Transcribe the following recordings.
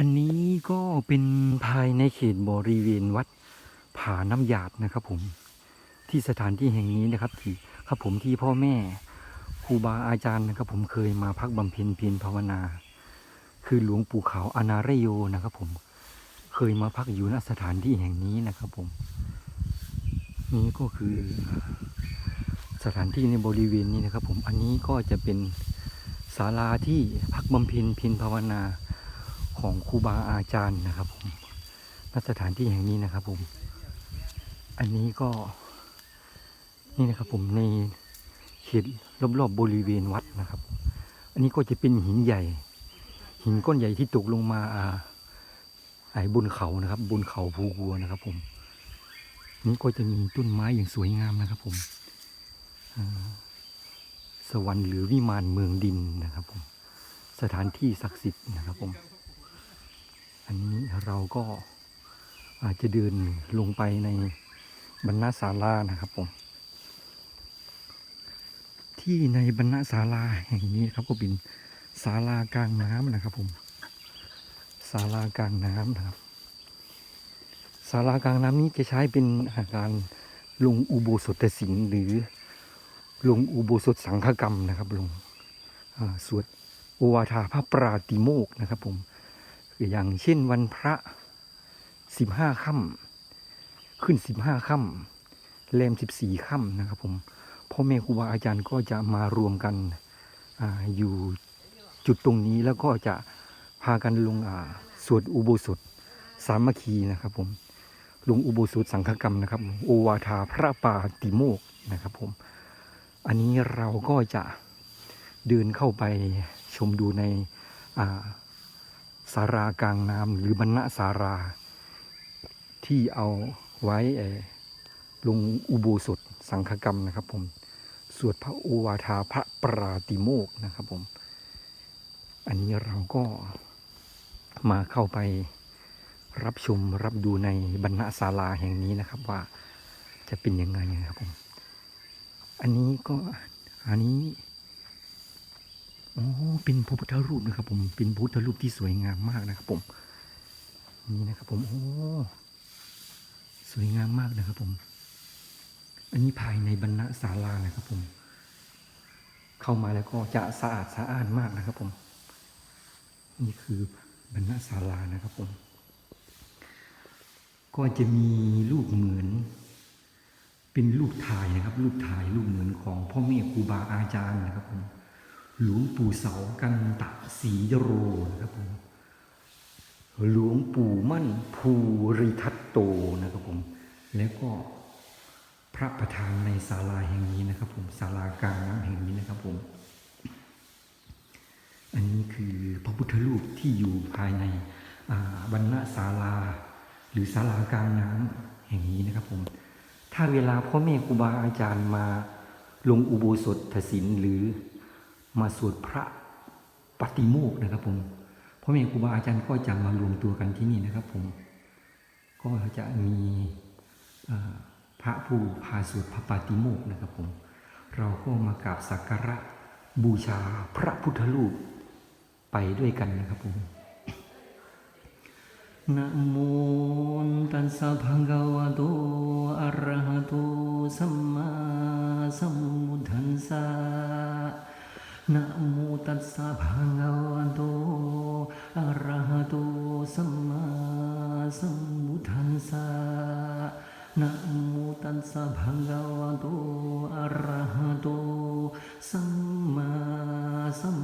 อันนี้ก็เป็นภายในเขตบริเวณวัดผาน้ำหยาดนะครับผมที่สถานที่แห่งนี้นะครับที่ครับผมที่พ่อแม่ครูบาอาจารย์นะครับผมเคยมาพักบำเพ็ญเพียรภาวนา คือหลวงปู่ขาวอนาเรโยนะครับผมเคยมาพักอยู่ณสถานที่แห่งนี้นะครับผม นี่ก็คือสถานที่ในบริเวณนี้นะครับผมอันนี้ก็จะเป็นศาลาที่พักบำเพ็ญเพียรภาวนา ของครูบาอาจารย์นะครับผมณสถานที่แห่งนี้นะครับผม อันนี้ก็นี่นะครับผมในเขตรอบๆบบริเวณวัดนะครับ อันนี้ก็จะเป็นหินใหญ่ หินก้อนใหญ่ที่ตกลงมาอ่าไอ้บนเขานะครับ บนเขาภูกัวนะครับ ผม นี่ก็จะมีต้นไม้อย่างสวยงามนะครับ ผมสวรรค์หรือวิมานเมืองดินนะครับผมสถานที่ศักดิ์สิทธิ์นะครับผม อันนี้เราก็อาจจะเดินลงไปในบรรณศาลานะครับผม ที่ในบรรณศาลาแห่งนี้ครับก็เป็นศาลากลางน้ำนะครับผมศาลากลางน้ำนะครับศาลากลางน้ำนี้จะใช้เป็นอาการลงอุโบสถศิลป์หรือลงอุโบสถสังฆกรรมนะครับลงอ่าสวดโอวาทาพระปราติโมกนะครับผม คืออย่างเช่นวันพระสิบห้าค่ำขึ้นสิบห้าค่ำแรมสิบสี่ค่ำนะครับผมพ่อแม่ครูบาอาจารย์ก็จะมารวมกันออยู่จุดตรงนี้แล้วก็จะพากันลงสวดอุโบสถสามัคคีนะครับผมลงอุโบสถสังฆกรรมนะครับโอวาทาพระป่าติโมกนะครับผมอันนี้เราก็จะเดินเข้าไปชมดูในอ่า สารากลางน้ำหรือบรรณสารา ที่เอาไว้ลงอุโบสถสังฆกรรมนะครับผมสวดพระโอวาทาพระปราติโมกนะครับผม อันนี้เราก็มาเข้าไปรับชมรับดูในบรรณศาลาแห่งนี้นะครับว่าจะเป็นยังไงนะครับผม อันนี้ก็อันนี้ อ๋อเป็นพระพุทธรูปนะครับ ผมเป็นพระพุทธรูปที่สวยงามมากนะครับ ผมนี่นะครับผมโอ้สวยงามมากนะครับผม อันนี้ภายในบรรณศาลานะครับผม เข้ามาแล้วก็จะสะอาดสะอ้านมากนะครับผม นี่คือบรรณศาลานะครับผม ก็จะมีรูปเหมือน เป็นรูปถ่ายนะครับรูปถ่ายรูปเหมือนของพ่อแม่ครูบาอาจารย์นะครับผม หลวงปู่เสากันตะศรีโรนะครับผมหลวงปู่มั่นภูริทัตโตนะครับผม แล้วก็พระประธานในศาลาแห่งนี้นะครับ ผมศาลากลางน้ำแห่งนี้นะครับผม อันนี้คือพระพุทธรูปที่อยู่ภายในบรรณศาลา หรือศาลากลางน้ำแห่งนี้นะครับผม ถ้าเวลาพ่อแม่ครูบาอาจารย์มาลงอุโบสถศิลหรือ มาสวดพระปฏิโมกข์นะครับผมเพ่อแม่ครูบาอาจารย์ก็จะมารวมตัวกันที่นี่นะครับผมก็จะมีพระผู้พาสวดพระปฏิโมกข์นะครับผมเราก็มากราบสักการะบูชาพระพุทธรูปไปด้วยกันนะครับผมนะโมตัสสะภะคะวะโตอะระหะโตสัมมาสัมพุทธัสสะ นะโมตัสสะภะคะวะโตอะระหะโตสัมมาสัมพุทธัสสะนะโมตัสสะภะคะวะโตอะระหะโตสัมมาสัม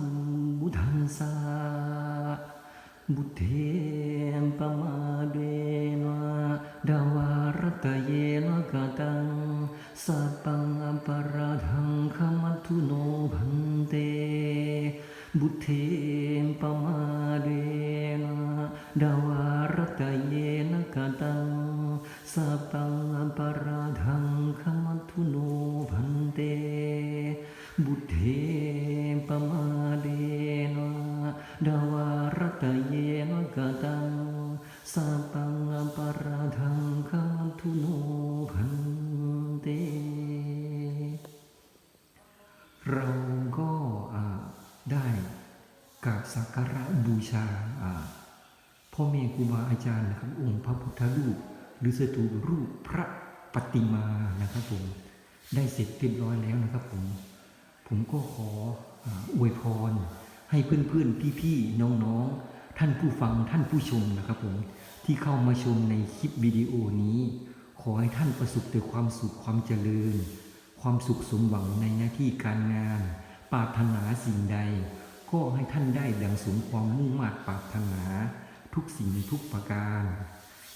พุทธัสสะบุเทมปมาเดนะดาวารตะเยนะกตังสัพพังอปาราทังขมัตถุโนพัน เต บุเทมปมาเดนะดาวารตะเยนะกตังสัพพังปาราดังขมัตุโนพันเต บุเท รูบาอาจารย์นะครับ องค์พระพุทธรูป หรือสถูรูปพระปฏิมานะครับผมได้เสร็จเรียบร้อยแล้วนะครับผม ผมก็ขออาอวยพร ให้เพื่อนๆ พี่ๆ น้องๆ ท่านผู้ฟังท่านผู้ชมนะครับผมที่เข้ามาชมในคลิปวิดีโอนี้ ขอให้ท่านประสบแต่ความสุขความเจริญ ความสุขสมหวังในหน้าที่การงาน ปรารถนาสิ่งใด ก็ให้ท่านได้ดังสมความมุ่งมา่ปรารถนา ทุกสิ่งทุกประการ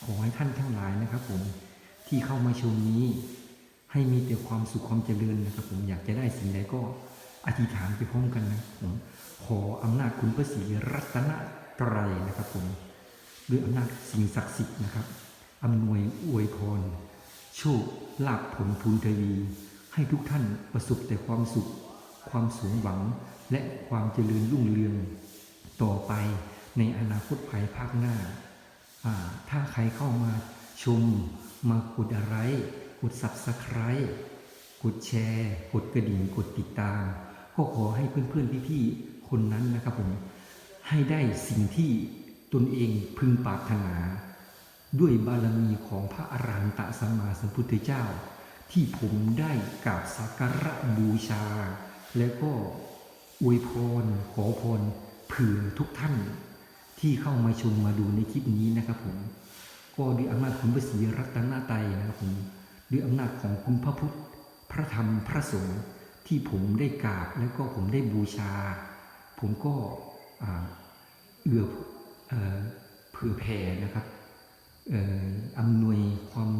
ขอให้ท่านทั้งหลายนะครับ ผมที่เข้ามาชมนี้ ให้มีแต่ความสุขความเจริญนะครับ ผมอยากจะได้สิ่งใดก็อธิษฐานไปพร้อมกันนะผมขออำนาจคุณพระศรีรัตนตรัยนะครับผมด้วยอำนาจสิ่งศักดิ์สิทธิ์นะครับอำนวยอวยพรโชคลาภผลพูนทวี ให้ทุกท่านประสบแต่ความสุข ความสมหวังและความเจริญรุ่งเรือง ต่อไป ในอนาคตภายภาคหน้า ถ้าใครเข้ามาชม มากดอะไร กด subscribe กดแชร์ กดกระดิ่ง กดติดตาม ก็ขอให้เพื่อนๆพี่ๆคนนั้นนะครับผม ให้ได้สิ่งที่ตนเองพึงปรารถนา ด้วยบารมีของพระอรหันตสัมมาสัมพุทธเจ้า ที่ผมได้กราบสักการะบูชา แล้วก็อวยพรขอพรเผื่อทุกท่าน ที่เข้ามาชมมาดูในคลิปนี้นะครับผม ก็ด้วยอำนาจคุณพระศรีรัตนตรัยนะครับผมด้วยอำนาจของคุณพระพุทธ พระธรรมพระสงฆ์ที่ผมได้กราบแล้วก็ผมได้บูชา ผมก็เอื้อเผื่อแผ่นะครับเอ่ออำนวยความ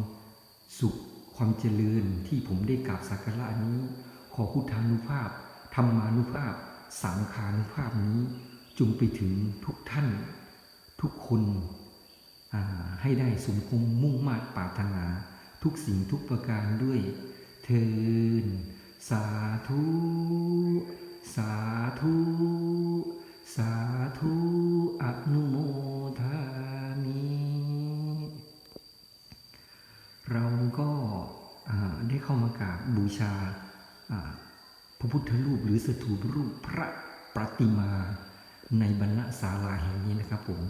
สุขความเจริญที่ผมได้กราบสักการะนี้ ขอพุทธานุภาพธรรมานุภาพ สังขานุภาพนี้ จงไปถึงทุกท่าน ทุกคนให้ได้สมคงมุ่งมา่ปรารถนาทุกสิ่งทุกประการด้วยเทินสาธุ สาธุ สาธุอนุโมทามิเราก็ได้เข้ามากราบบูชาอ่าพระพุทธรูปหรือสถูปรูปพระประติมา ในบรรณศาลาแห่งนี้นะครับผม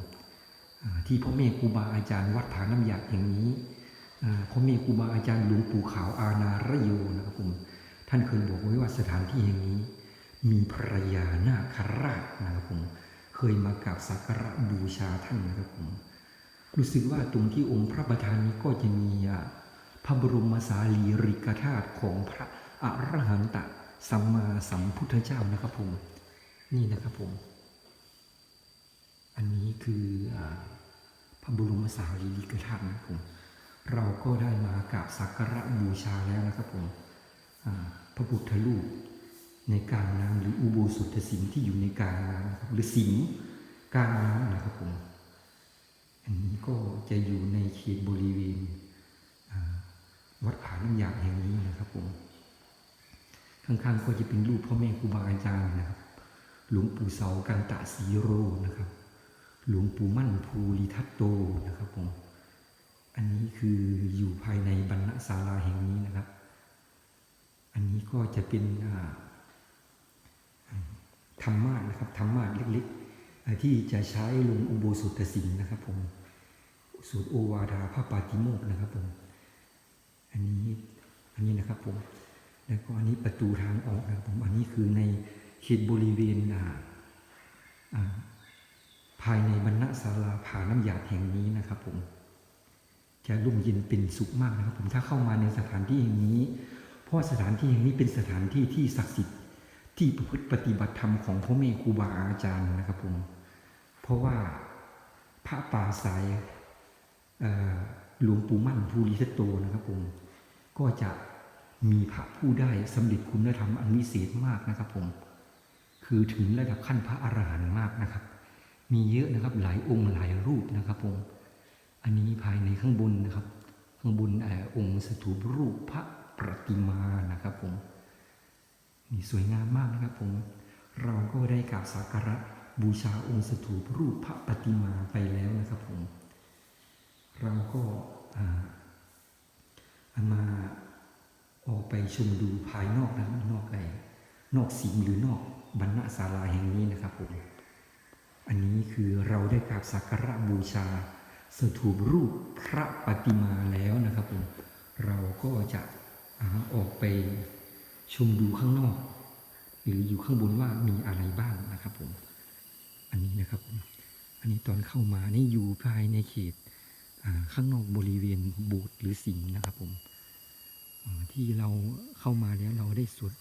ที่พ่อแม่ครูบาอาจารย์วัดผาน้ำหยาดแห่งนี้พ่อแม่ครูบาอาจารย์หลวงปู่ขาวอาณาระโยนะครับผมท่านเคยบอกไว้ว่าสถานที่แห่งนี้ มีพระยานาคราชนะครับผมเคยมากราบสักการะบูชาท่านนะครับผมรู้สึกว่าตรงที่องค์พระประธานนี้ก็จะมีพระบรมสารีริกธาตุของพระอรหันตสัมมาสัมพุทธเจ้านะครับผมนี่นะครับผม อันนี้คืออพระบรมสารีริกธาตุนะครับผมเราก็ได้มากราบสักการะบูชาแล้วนะครับผมพระพุทธรูปในกลางน้ำหรืออุโบสถสิงห์ที่อยู่ในกลางน้ำครับหรือสิงห์กลางน้ำนะครับผมอันนี้ก็จะอยู่ในเขตบริเวณวัดผาน้ำยาแห่งนี้นะครับผมข้างๆก็จะเป็นรูปพ่อแม่ครูบาอาจารย์นะครับ หลวงปู่เสากันตะสีโรนะครับ หลวงปู่มั่นภูริทัตโตนะครับผม อันนี้คืออยู่ภายในบรรณศาลาแห่งนี้นะครับ อันนี้ก็จะเป็นธรรมาสนะครับธรรมาสเล็กๆ ที่จะใช้ลงอุโบสถสิงห์นะครับผมสูตรโอวาดาพระปาติโมกนะครับผม อันนี้อันนี้นะครับผม แล้วก็อันนี้ประตูทางออกนะครับผม อันนี้คือในเขตบริเวณอ่าอ่าภายในบรรณศาลาผาน้ำหยาดแห่งนี้นะครับผมจะรุ่มเย็นเป็นสุขมากนะครับผมถ้าเข้ามาในสถานที่แห่งนี้ เพราะสถานที่แห่งนี้เป็นสถานที่ที่ศักดิ์สิทธิ์ที่ประพฤติปฏิบัติธรรมของพ่อแม่ครูบาอาจารย์นะครับผมเพราะว่าพระป่าสายหลวงปู่มั่นภูริทัตโตนะครับผมก็จะมีพระผู้ได้สำเร็จคุณธรรมอันวิเศษมากนะครับผมคือถึงระดับขั้นพระอรหันต์มากนะครับ มีเยอะนะครับ หลายองค์หลายรูปนะครับผมอันนี้ภายในข้างบนนะครับ ข้างบนอองค์สถูปรูปพระประติมานะครับผมนี่สวยงามมากนะครับผมเราก็ได้กราบสักการะบูชาองค์สถูปรูปพระปฏิมาไปแล้วนะครับผม เราก็อ่ามาออกไปชมดูภายนอกนะครับนอกไอ้นอกสิงห์หรือนอกบรรณศาลาแห่งนี้นะครับผม อันนี้คือเราได้กราบสักการะบูชาสถูปรูปพระปฏิมาแล้วนะครับผมเราก็จะอาออกไปชมดูข้างนอก หรืออยู่ข้างบนว่ามีอะไรบ้างนะครับผม อันนี้นะครับผมอันนี้ตอนเข้ามานี่อยู่ภายในเขตข้างนอกบริเวณโบสถ์หรือสิงนะครับผมที่เราเข้ามาแล้วเราได้สวด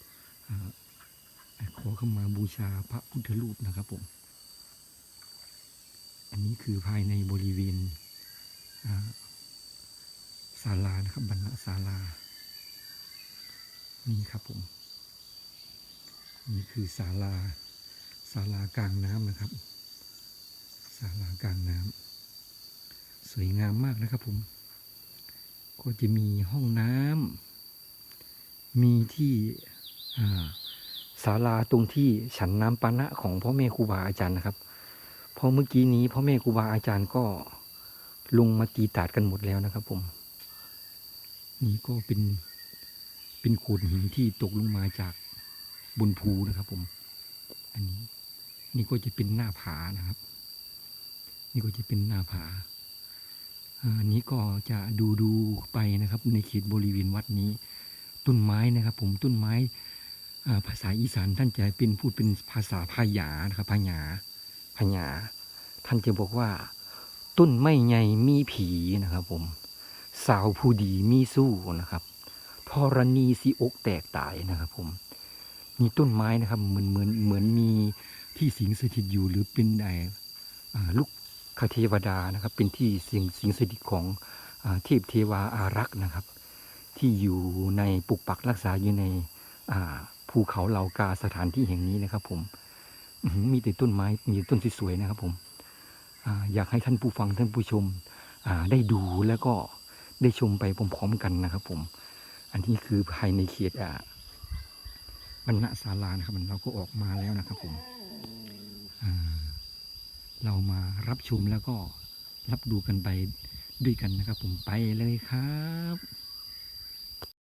ขอเข้ามาบูชาพระพุทธรูปนะครับผม อันนี้คือภายในบริเวณศาลานะครับบรรณศาลา นี่ครับผม นี่คือศาลาศาลากลางน้ำนะครับศาลากลางน้ำสวยงามมากนะครับผม ก็จะมีห้องน้ำมีที่ศาลาตรงที่ฉันน้ำปานะของพ่อแม่ครูบาอาจารย์นะครับ พราะเมื่อกี้นี้พ่อแม่ครูบาอาจารย์ก็ลงมาตีตาดกันหมดแล้วนะครับ ผม นี่ก็เป็นเป็นโขดหินที่ตกลงมาจากบนภูนะครับ ผม อันนี้ นี่ก็จะเป็นหน้าผานะครับ นี่ก็จะเป็นหน้าผาอันนี้ก็จะดูดูไปนะครับ ในเขตบริเวณวัดนี้ ต้นไม้นะครับ ผมต้นไม้ภาษาอีสานท่านจะเป็นพูดเป็นภาษาพาหยานะครับพายา พาหยาท่านจะบอกว่า ต้นไม้ใหญ่มีผีนะครับ ผม สาวผู้ดีมีสู้นะครับธรณีสิอกแตกตายนะครับ ผม มีต้นไม้นะครับ เหมือนเหมือนเหมือนมีที่สิงสถิตอยู่หรือเป็นไอลูกคเทวดานะครับ เป็นที่สิงสิงสถิตของอเทพเทวาอารักษ์นะครับ ที่อยู่ในปกปักรักษาอยู่ในภูเขาเหล่ากาสถานที่แห่งนี้นะครับ ผม มีแต่ต้นไม้มีต้นสวยๆนะครับ ผมออยากให้ท่านผู้ฟังท่านผู้ชมได้ดูแล้วก็ได้ชมไปพร้อมๆกันนะครับ ผม อันนี้คือภายในเขตอ่าบรรณศาลานะครับเราก็ออกมาแล้วนะครับผมเรามารับชมแล้วก็รับดูกันไปด้วยกันนะครับ ผมไปเลยครับ